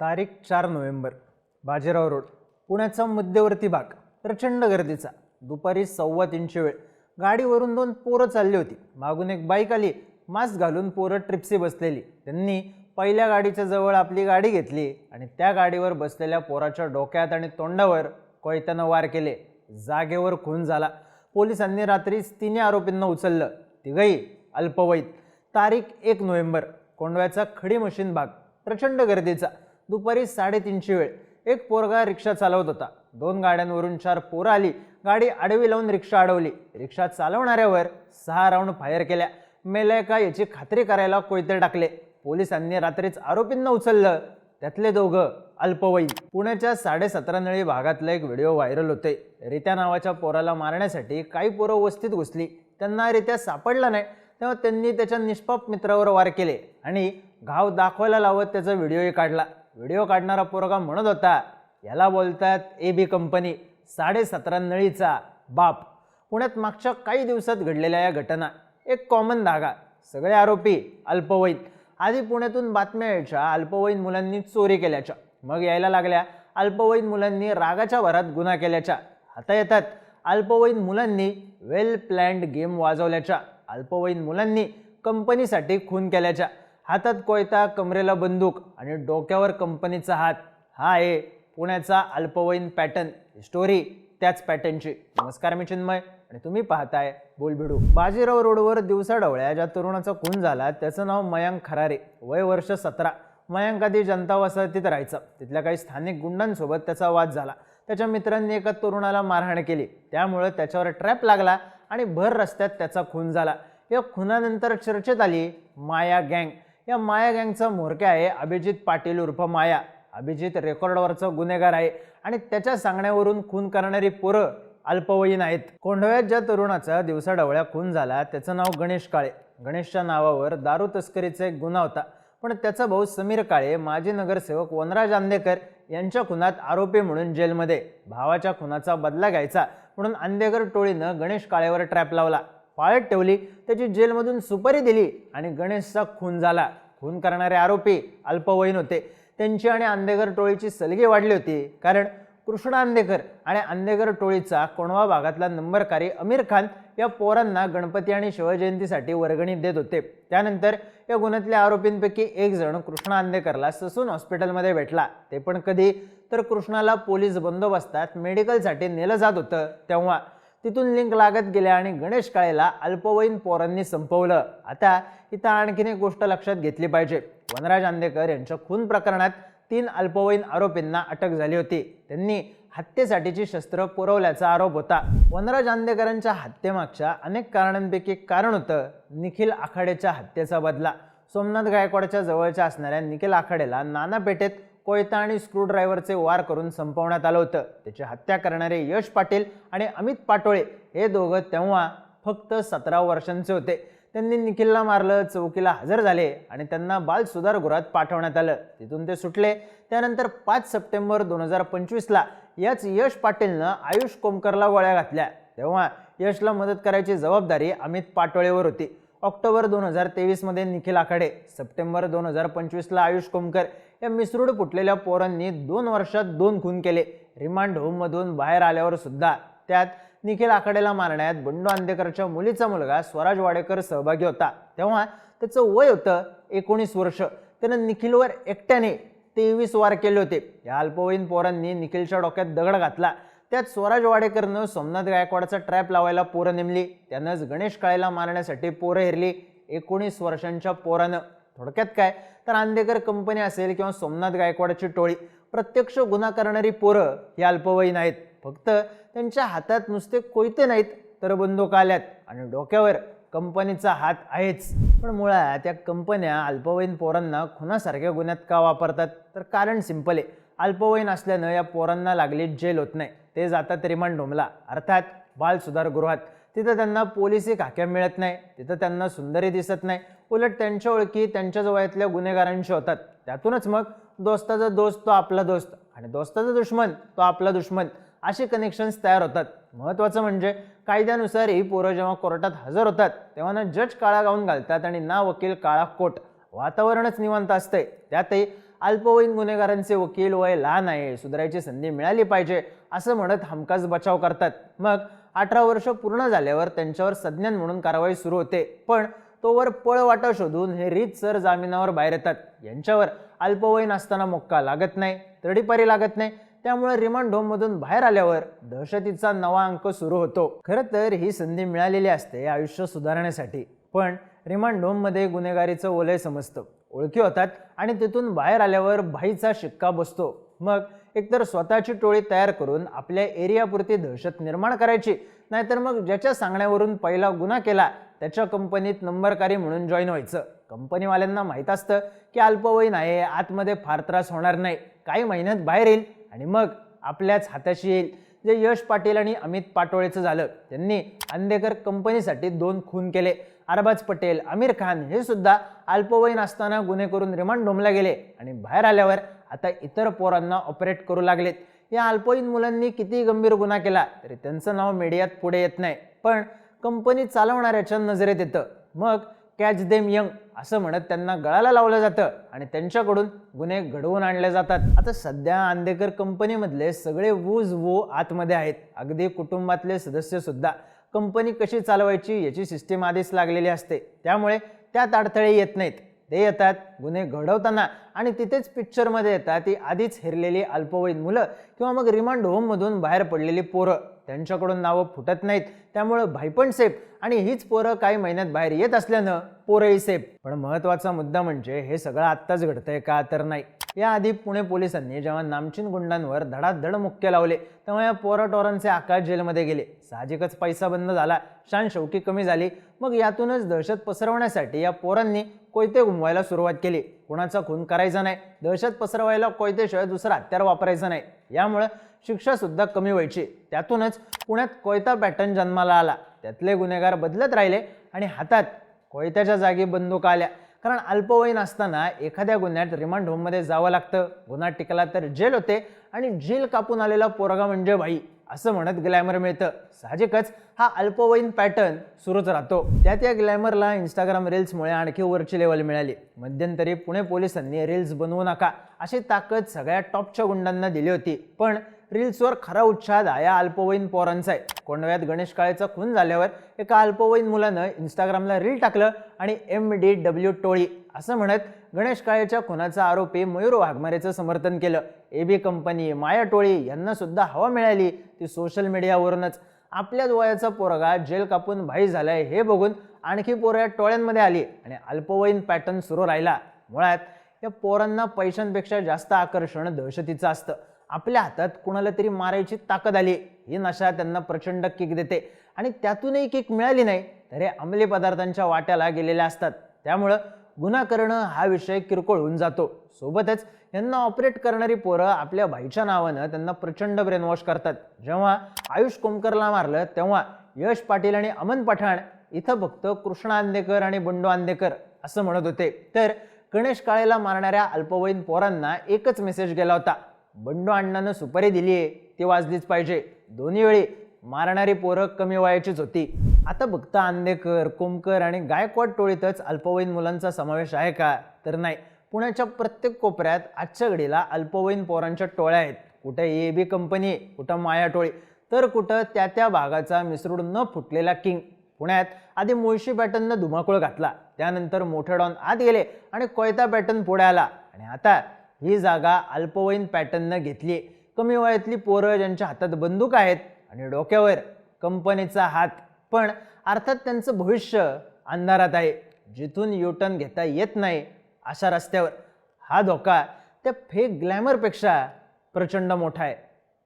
तारीख चार November Bajirao road पुण्याचा मध्यवर्ती भाग प्रचंड गर्दीचा. दुपारी सव्वा तीनशे वेळ. गाडीवरून दोन पोरं चालली होती. मागून एक बाईक आली मास्क घालून पोरं ट्रिप्सी बसलेली. त्यांनी पहिल्या गाडीच्या जवळ आपली गाडी घेतली आणि त्या गाडीवर बसलेल्या पोराच्या डोक्यात आणि तोंडावर कोयत्यानं वार केले. जागेवर खून झाला. पोलिसांनी रात्रीच तिन्ही आरोपींना उचललं. तिघही अल्पवयीत तारीख एक नोव्हेंबर. कोंडव्याचा खडी मशीन भाग. प्रचंड गर्दीचा. दुपारी साडेतीनशे वेळ. एक पोरगा रिक्षा चालवत होता. दोन गाड्यांवरून चार पोरं आली. गाडी आडवी लावून रिक्षा अडवली. रिक्षा चालवणाऱ्यावर सहा राऊंड फायर केल्या. मेल्या का याची खात्री करायला कोयते टाकले. पोलिसांनी रात्रीच आरोपींना उचललं. त्यातले दोघं अल्पवयीन. पुण्याच्या साडेसतरा नळी भागातला एक व्हिडिओ व्हायरल होते. रित्या नावाच्या पोराला मारण्यासाठी काही पोरं वस्तीत घुसली. त्यांना रित्या सापडला नाही. तेव्हा त्यांनी त्याच्या निष्पाप मित्रावर वार केले आणि घाव दाखवायला लावत त्याचा व्हिडिओही काढला. व्हिडिओ काढणारा पोरगा म्हणत होता याला बोलतात ए बी कंपनी साडेसतरा नळीचा बाप. पुण्यात मागच्या काही दिवसात घडलेल्या या घटना एक कॉमन धागा सगळे आरोपी अल्पवयीन. आधी पुण्यातून बातम्या यायच्या अल्पवयीन मुलांनी चोरी केल्याच्या. मग यायला लागल्या अल्पवयीन मुलांनी रागाच्या भरात गुन्हा केल्याच्या. आता येतात अल्पवयीन मुलांनी वेल प्लॅन्ड गेम वाजवल्याच्या. अल्पवयीन मुलांनी कंपनीसाठी खून केल्याच्या. हातात कोयता कमरेला बंदूक आणि डोक्यावर कंपनीचा हात. हा आहे पुण्याचा अल्पवयीन पॅटर्न. स्टोरी त्याच पॅटर्नची. नमस्कार मी चिन्मय आणि तुम्ही पाहताय बोलबिडू. बाजीराव रोडवर दिवसा डवळ्या ज्या तरुणाचा खून झाला त्याचं नाव मयांक खरारे. वय वर्ष सतरा. मयांक आधी जनता वसाहतीत राहायचा. तिथल्या काही स्थानिक गुंडांसोबत त्याचा वाद झाला. त्याच्या मित्रांनी एका तरुणाला मारहाण केली. त्यामुळं त्याच्यावर ट्रॅप लागला आणि भर रस्त्यात त्याचा खून झाला. या खुनानंतर चर्चेत आली माया गँग. या माया गँगचा म्होरक्या आहे अभिजित पाटील उर्फ माया. अभिजित रेकॉर्डवरचा गुन्हेगार आहे आणि त्याच्या सांगण्यावरून खून करणारी पोरं अल्पवयीन आहेत. कोंढव्यात ज्या तरुणाचा दिवसाढवळ्या खून झाला त्याचं नाव गणेश काळे. गणेशच्या नावावर दारू तस्करीचा एक गुन्हा होता. पण त्याचा भाऊ समीर काळे माजी नगरसेवक वनराज आंदेकर यांच्या खुनात आरोपी म्हणून जेलमध्ये. भावाच्या खुनाचा बदला घ्यायचा म्हणून आंदेकर टोळीनं गणेश काळेवर ट्रॅप लावला. पाळत ठेवली त्याची जेलमधून सुपारी दिली आणि गणेशचा खून झाला. खून करणारे आरोपी अल्पवयीन होते. त्यांची आणि आंदेकर टोळीची सलगी वाढली होती. कारण कृष्ण आंदेकर आणि आंदेकर टोळीचा कोणवा भागातला नंबरकारी अमीर खान या पोरांना गणपती आणि शिवजयंतीसाठी वर्गणी देत होते. त्यानंतर या गुन्ह्यातल्या आरोपींपैकी एक जण कृष्ण आंदेकरला ससून हॉस्पिटलमध्ये भेटला. ते पण कधी? तर कृष्णाला पोलीस बंदोबस्तात मेडिकलसाठी नेलं जात होतं तेव्हा. तिथून लिंक लागत गेल्या आणि गणेश काळेला अल्पवयीन पोरांनी संपवलं. आता इथं आणखीन एक गोष्ट लक्षात घेतली पाहिजे. वनराज आंदेकर यांच्या खून प्रकरणात तीन अल्पवयीन आरोपींना अटक झाली होती. त्यांनी हत्येसाठीची शस्त्र पुरवल्याचा आरोप होता. वनराज आंदेकरांच्या हत्येमागच्या अनेक कारणांपैकी एक कारण होतं निखिल आखाडेच्या हत्येचा बदला. सोमनाथ गायकवाडच्या जवळच्या असणाऱ्या निखिल आखाडेला नाना पेठेत कोयता आणि स्क्रूड्रायव्हरचे वार करून संपवण्यात आलं होतं. त्याची हत्या करणारे यश पाटील आणि अमित पाटोळे हे दोघं तेव्हा फक्त सतरा वर्षांचे होते. त्यांनी निखिलला मारलं चौकीला हजर झाले आणि त्यांना बाल सुधारगृहात पाठवण्यात आलं. तिथून ते सुटले. त्यानंतर पाच सप्टेंबर दोन हजार पंचवीसला याच यश पाटीलनं आयुष कोमकरला गोळ्या घातल्या. तेव्हा यशला मदत करायची जबाबदारी अमित पाटोळेवर होती. ऑक्टोबर दोन हजार तेवीसमध्ये निखिल आखाडे सप्टेंबर दोन हजार पंचवीसला आयुष कोमकर या मिसरूड फुटलेल्या पोरांनी दोन वर्षात दोन खून केले. रिमांड होममधून बाहेर आल्यावर सुद्धा त्यात निखिल आखाडेला मारण्यात बंडू आंदेकरच्या मुलीचा मुलगा स्वराज वाडेकर सहभागी होता. तेव्हा त्याचं वय होतं एकोणीस वर्ष. त्यानं निखिलवर एकट्याने तेवीस वार केले होते. या अल्पवयीन पोरांनी निखिलच्या डोक्यात दगड घातला. त्यात स्वराज वाडेकरनं सोमनाथ गायकवाडचा ट्रॅप लावायला पोरं नेमली. त्यानंच गणेश काळेला मारण्यासाठी पोरं हेरली. एकोणीस वर्षांच्या पोरानं. थोडक्यात काय? तर आंदेकर कंपनी असेल किंवा सोमनाथ गायकवाडाची टोळी प्रत्यक्ष गुन्हा करणारी पोरं ही अल्पवयीन आहेत. फक्त त्यांच्या हातात नुसते कोयते नाहीत तर बंदूक आल्यात आणि डोक्यावर कंपनीचा हात आहेच. पण मुळात या कंपन्या अल्पवयीन पोरांना खुनासारख्या गुन्ह्यात का वापरतात? तर कारण सिंपल आहे. अल्पवयीन असल्यानं या पोरांना लागली जेल होत नाही. ते जातात रिमांड होमला. अर्थात बाल सुधारगृहात तिथं त्यांना पोलिसी खाक्या मिळत नाही तिथं त्यांना सुंदरी दिसत नाही. उलट त्यांच्या ओळखी त्यांच्या जवळातल्या गुन्हेगारांशी होतात. त्यातूनच मग दोस्ताचा दोस्त तो आपला दोस्त आणि दोस्ताचा दुश्मन तो आपला दुश्मन असे कनेक्शन्स तयार होतात. महत्त्वाचं म्हणजे कायद्यानुसार ही पोरं जेव्हा कोर्टात हजर होतात तेव्हा ना जज काळा गाऊन घालतात आणि ना वकील काळा कोट. वातावरणच निवांत असतंय. त्यातही अल्पवयीन गुन्हेगारांचे वकील वय लहान आहे सुधारायची संधी मिळाली पाहिजे असं म्हणत हमखास बचाव करतात. मग अठरा वर्ष पूर्ण झाल्यावर त्यांच्यावर संज्ञान म्हणून कारवाई सुरू होते. पण तोवर पळवाटा शोधून हे रीतसर जामिनावर बाहेर येतात. यांच्यावर अल्पवयीन असताना मुक्का लागत नाही तडीपारी लागत नाही. त्यामुळे रिमांड होममधून बाहेर आल्यावर दहशतीचा नवा अंक सुरू होतो. खरं तर ही संधी मिळालेली असते आयुष्य सुधारण्यासाठी. पण रिमांड होममध्ये गुन्हेगारीचं ओलय समजतं. ओळखी होतात आणि तिथून बाहेर आल्यावर भाईचा शिक्का बसतो. मग एकतर स्वतःची टोळी तयार करून आपल्या एरियापुरती दहशत निर्माण करायची. नाहीतर मग ज्याच्या सांगण्यावरून पहिला गुन्हा केला त्याच्या कंपनीत नंबरकारी म्हणून जॉईन व्हायचं. कंपनीवाल्यांना माहीत असतं की अल्पवयीन आहे आतमध्ये फार त्रास होणार नाही. काही महिन्यात बाहेर येईल आणि मग आपल्याच हाताशी येईल. जे यश पाटील आणि अमित पाटोळेचं झालं त्यांनी अंधेकर कंपनीसाठी दोन खून केले. अरबाज पटेल आमिर खान हे सुद्धा अल्पवयीन असताना गुन्हे करून रिमांड डोंबला गेले आणि बाहेर आल्यावर आता इतर पोरांना ऑपरेट करू लागलेत. या अल्पवयीन मुलांनी किती गंभीर गुन्हा केला तरी त्यांचं नाव मीडियात पुढे येत नाही. पण कंपनी चालवणाऱ्याच्या नजरेत येतं. मग कॅच देम यंग असं म्हणत त्यांना गळाला लावलं जातं आणि त्यांच्याकडून गुन्हे घडवून आणले जातात. आता सध्या आंदेकर कंपनीमधले सगळे वूज वो आतमध्ये आहेत. अगदी कुटुंबातले सदस्यसुद्धा कंपनी कशी चालवायची याची सिस्टीम आधीच लागलेली असते. त्यामुळे त्यात अडथळे येत नाहीत. ते येतात गुन्हे घडवताना आणि तिथेच पिक्चरमध्ये येतात ती आधीच हिरलेली अल्पवयीन मुलं किंवा मग रिमांड होममधून बाहेर पडलेली पोरं. त्यांच्याकडून नावं फुटत नाहीत. त्यामुळं भाईपण सेफ आणि हीच पोरं काही महिन्यात बाहेर येत असल्यानं पोरंही सेफ पण महत्त्वाचा मुद्दा म्हणजे हे सगळं आत्ताच घडतंय का तर नाही. याआधी पुणे पोलिसांनी जेव्हा नामचीन गुंडांवर धडाधड मुक्के लावले तेव्हा या पोराटोरांचे आकाश जेलमध्ये गेले. साहजिकच पैसा बंद झाला शान शेवटी कमी झाली. मग यातूनच दहशत पसरवण्यासाठी या पोरांनी कोयते घुमवायला सुरुवात केली. कुणाचा खून करायचा नाही दहशत पसरवायला कोयतेशिवाय दुसरा हत्यार वापरायचा नाही. यामुळं शिक्षासुद्धा कमी व्हायची. त्यातूनच पुण्यात कोयता पॅटर्न जन्माला आला. त्यातले गुन्हेगार बदलत राहिले आणि हातात कोयत्याच्या जागी बंदूक आल्या. कारण अल्पवयीन असताना एखाद्या गुन्ह्यात रिमांड होममध्ये जावं लागतं. गुन्हा टिकला तर जेल होते आणि जेल कापून आलेला पोरगा म्हणजे भाई असं म्हणत ग्लॅमर मिळतं. साहजिकच हा अल्पवयीन पॅटर्न सुरूच राहतो. त्यात या ग्लॅमरला इंस्टाग्राम रील्समुळे आणखी वरची लेवल मिळाली. मध्यंतरी पुणे पोलिसांनी रील्स बनवू नका अशी ताकद सगळ्या टॉपच्या गुंडांना दिली होती. पण रील्सवर खरा उत्साह या अल्पवयीन पोरांचा आहे. कोंडव्यात गणेश काळेचा खून झाल्यावर एका अल्पवयीन मुलानं इंस्टाग्रामला रील टाकलं आणि एम डी डब्ल्यू टोळी असं म्हणत गणेश काळेच्या खुनाचा आरोपी मयूर वाघमारेचं समर्थन केलं. ए बी कंपनी माया टोळी यांना सुद्धा हवा मिळाली. ती सोशल मीडियावरूनच आपल्याच वयाचा पोरगा जेल कापून भाई झालाय हे बघून आणखी पोरं या टोळ्यांमध्ये आली आणि अल्पवयीन पॅटर्न सुरू राहिला. मुळात या पोरांना पैशांपेक्षा जास्त आकर्षण दहशतीचं असतं. आपल्या हातात कुणाला तरी मारायची ताकद आली ही नशा त्यांना प्रचंड किक देते. आणि त्यातूनही किक मिळाली नाही तर हे अंमली पदार्थांच्या वाट्याला गेलेल्या असतात. त्यामुळं गुन्हा करणं हा विषय किरकोळ होऊन जातो. सोबतच यांना ऑपरेट करणारी पोरं आपल्या भाईच्या नावानं त्यांना प्रचंड ब्रेनवॉश करतात. जेव्हा आयुष कोमकरला मारलं तेव्हा यश पाटील आणि अमन पठाण इथं फक्त कृष्णा आंदेकर आणि बंडू आंदेकर असं म्हणत होते. तर गणेश काळेला मारणाऱ्या अल्पवयीन पोरांना एकच मेसेज गेला होता. बंडू अण्णानं सुपारी दिली आहे ती वाजलीच पाहिजे. दोन्ही वेळी मारणारी पोरं कमी वयाचीच होती. आता बघता आंदेकर कोमकर आणि गायकवाड टोळीतच अल्पवयीन मुलांचा समावेश आहे का? तर नाही. पुण्याच्या प्रत्येक कोपऱ्यात आजच्या घडीला अल्पवयीन पोरांच्या टोळ्या आहेत. कुठं ए बी कंपनी कुठं माया टोळी. तर कुठं त्या त्या भागाचा मिसरूड न फुटलेला किंग. पुण्यात आधी मुळशी पॅटर्ननं धुमाकूळ घातला. त्यानंतर मोठे डॉन आत गेले आणि कोयता पॅटर्न पुढे आला. आणि आता ही जागा अल्पवयीन पॅटर्ननं घेतली कमी वयातली पोरं ज्यांच्या हातात बंदूक आहेत आणि डोक्यावर कंपनीचा हात. पण अर्थात त्यांचं भविष्य अंधारात आहे. जिथून युटर्न घेता येत नाही अशा रस्त्यावर. हा धोका त्या फेक ग्लॅमरपेक्षा प्रचंड मोठा आहे.